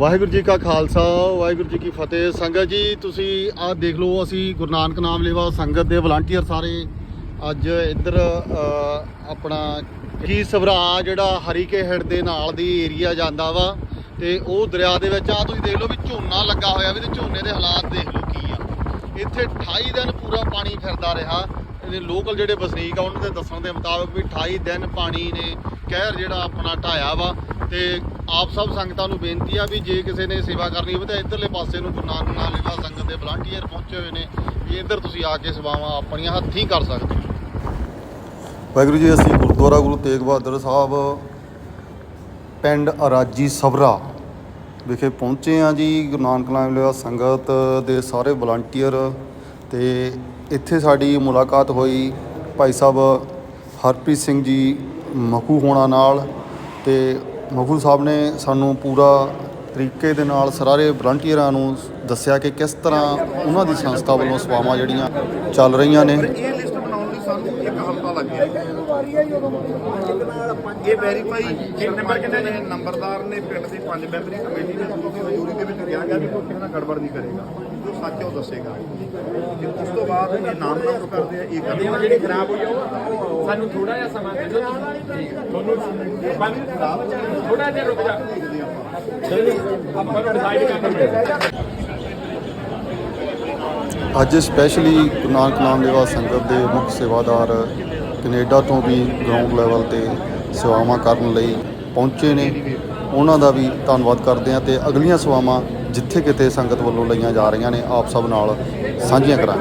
ਵਾਹਿਗੁਰੂ ਜੀ ਕਾ ਖਾਲਸਾ, ਵਾਹਿਗੁਰੂ ਜੀ ਕੀ ਫਤਿਹ। ਸੰਗਤ ਜੀ, ਤੁਸੀਂ ਆਹ ਦੇਖ ਲਓ, ਅਸੀਂ ਗੁਰੂ ਨਾਨਕ ਨਾਮ ਲੇਵਾ ਸੰਗਤ ਦੇ ਵਲੰਟੀਅਰ ਸਾਰੇ ਅੱਜ ਇੱਧਰ ਆਪਣਾ ਕੀ ਸਵਰਾ ਜਿਹੜਾ ਹਰੀਕੇ ਹੈਡ ਦੇ ਨਾਲ ਦੀ ਏਰੀਆ ਜਾਂਦਾ ਵਾ, ਤੇ ਉਹ ਦਰਿਆ ਦੇ ਵਿੱਚ ਆ ਤੁਸੀਂ ਦੇਖ ਲਓ ਵੀ ਝੋਨਾ ਲੱਗਾ ਹੋਇਆ ਵੀ ਤੇ ਝੋਨੇ ਦੇ ਹਾਲਾਤ ਦੇਖ ਲਓ ਕੀ ਆ। ਇੱਥੇ 28 ਦਿਨ ਪੂਰਾ ਪਾਣੀ ਫਿਰਦਾ ਰਿਹਾ। ਇਹਦੇ ਲੋਕਲ ਜਿਹੜੇ ਵਸਨੀਕ ਆ, ਉਹਨਾਂ ਦੇ ਦੱਸਣ ਦੇ ਮੁਤਾਬਕ ਵੀ 28 ਦਿਨ ਪਾਣੀ ਨੇ ਕਹਿਰ ਜਿਹੜਾ ਆਪਣਾ ਢਾਇਆ ਵਾ। ਤੇ ਆਪ ਸਭ ਸੰਗਤਾਂ ਨੂੰ ਬੇਨਤੀ ਆ ਵੀ ਜੇ ਕਿਸੇ ਨੇ ਸੇਵਾ ਕਰਨੀ ਹੋਵੇ ਤਾਂ ਇਧਰਲੇ ਪਾਸੇ ਨੂੰ ਗੁਰੂ ਨਾਨਕ ਨਾਲ ਲੇਵਾ ਸੰਗਤ ਦੇ ਵਲੰਟੀਅਰ ਪਹੁੰਚੇ ਹੋਏ ਨੇ, ਵੀ ਇੱਧਰ ਤੁਸੀਂ ਆ ਕੇ ਸੇਵਾਵਾਂ ਆਪਣੀਆਂ ਹੱਥੀਂ ਕਰ ਸਕਦੇ ਹੋ। ਵਾਹਿਗੁਰੂ ਜੀ, ਅਸੀਂ ਗੁਰਦੁਆਰਾ ਗੁਰੂ ਤੇਗ ਬਹਾਦਰ ਸਾਹਿਬ, ਪਿੰਡ ਅਰਾਜੀ ਸਭਰਾ ਵਿਖੇ ਪਹੁੰਚੇ ਆ ਜੀ। ਗੁਰੂ ਨਾਨਕ ਨਾਮ ਲੇਵਾ ਸੰਗਤ ਦੇ ਸਾਰੇ ਵਲੰਟੀਅਰ ਤੇ ਇੱਥੇ ਸਾਡੀ ਮੁਲਾਕਾਤ ਹੋਈ ਭਾਈ ਸਾਹਿਬ ਹਰਪ੍ਰੀਤ ਸਿੰਘ ਜੀ ਮਖੂ ਹੋਣਾ ਨਾਲ ਤੇ ਮਖੂ ਸਾਹਿਬ ਨੇ ਸਾਨੂੰ ਪੂਰਾ ਤਰੀਕੇ ਦੇ ਨਾਲ ਸਾਰੇ ਵਲੰਟੀਅਰਾਂ ਨੂੰ ਦੱਸਿਆ ਕਿ ਕਿਸ ਤਰ੍ਹਾਂ ਉਹਨਾਂ ਦੀ ਸੰਸਥਾ ਵੱਲੋਂ ਸੇਵਾਵਾਂ ਜਿਹੜੀਆਂ ਚੱਲ ਰਹੀਆਂ ਨੇ। ਇਹ ਲਿਸਟ ਬਣਾਉਣ ਲਈ ਸਾਨੂੰ ਇੱਕ ਹਫ਼ਤਾ ਲੱਗ ਗਿਆ। ਇਹ ਵੈਰੀਫਾਈ ਨੰਬਰ ਕਿੰਨੇ ਨੇ? ਨੰਬਰਦਾਰ ਨੇ, ਪਿੰਡ ਦੀ ਪੰਜ ਮੈਂਬਰੀ ਕਮੇਟੀ ਨੇ ਦੂਸਰੀ ਮਜ਼ਦੂਰੀ ਦੇ ਵਿੱਚ ਕਿਹਾ ਗਿਆ ਵੀ ਕੋਈ ਕਿਸੇ ਨਾਲ ਗੜਬੜ ਨਹੀਂ ਕਰੇਗਾ। ਜੋ ਸੱਚ ਹੈ ਉਹ ਦੱਸੇਗਾ। ਤੇ ਉਸ ਤੋਂ ਬਾਅਦ ਇਹ ਨਾਮ ਨਾਮ ਕਰਦੇ ਆ ਇਹ ਕਰਦੇ ਆ ਜਿਹੜੀ ਖਰਾਬ ਹੋਈ ਉਹ ਸਾਨੂੰ ਥੋੜਾ ਜਿਹਾ ਸਮਾਂ ਦੇ ਦਿਓ। ਤੁਹਾਨੂੰ ਥੋੜਾ ਜਿਹਾ ਰੁਕ ਜਾ। ਆਪਾਂ ਨੂੰ ਡਿਸਾਈਡ ਕਰਨਾ ਅੱਜ ਸਪੈਸ਼ਲੀ ਗੁਰੂ ਨਾਨਕ ਨਾਮ ਲੇਵਾ ਸੰਗਤ ਦੇ ਮੁੱਖ ਸੇਵਾਦਾਰ ਕੈਨੇਡਾ ਤੋਂ ਵੀ ਗਰਾਊਂਡ ਲੈਵਲ ਤੇ ਸੇਵਾਵਾਂ ਕਰਨ ਲਈ ਪਹੁੰਚੇ ਨੇ। ਉਹਨਾਂ ਦਾ ਵੀ ਧੰਨਵਾਦ ਕਰਦੇ ਹਾਂ ਤੇ ਅਗਲੀਆਂ ਸੇਵਾਵਾਂ ਜਿੱਥੇ ਕਿਤੇ ਸੰਗਤ ਵੱਲੋਂ ਲਈਆਂ ਜਾ ਰਹੀਆਂ ਨੇ ਆਪ ਸਭ ਨਾਲ ਸਾਂਝੀਆਂ ਕਰਾਂਗੇ।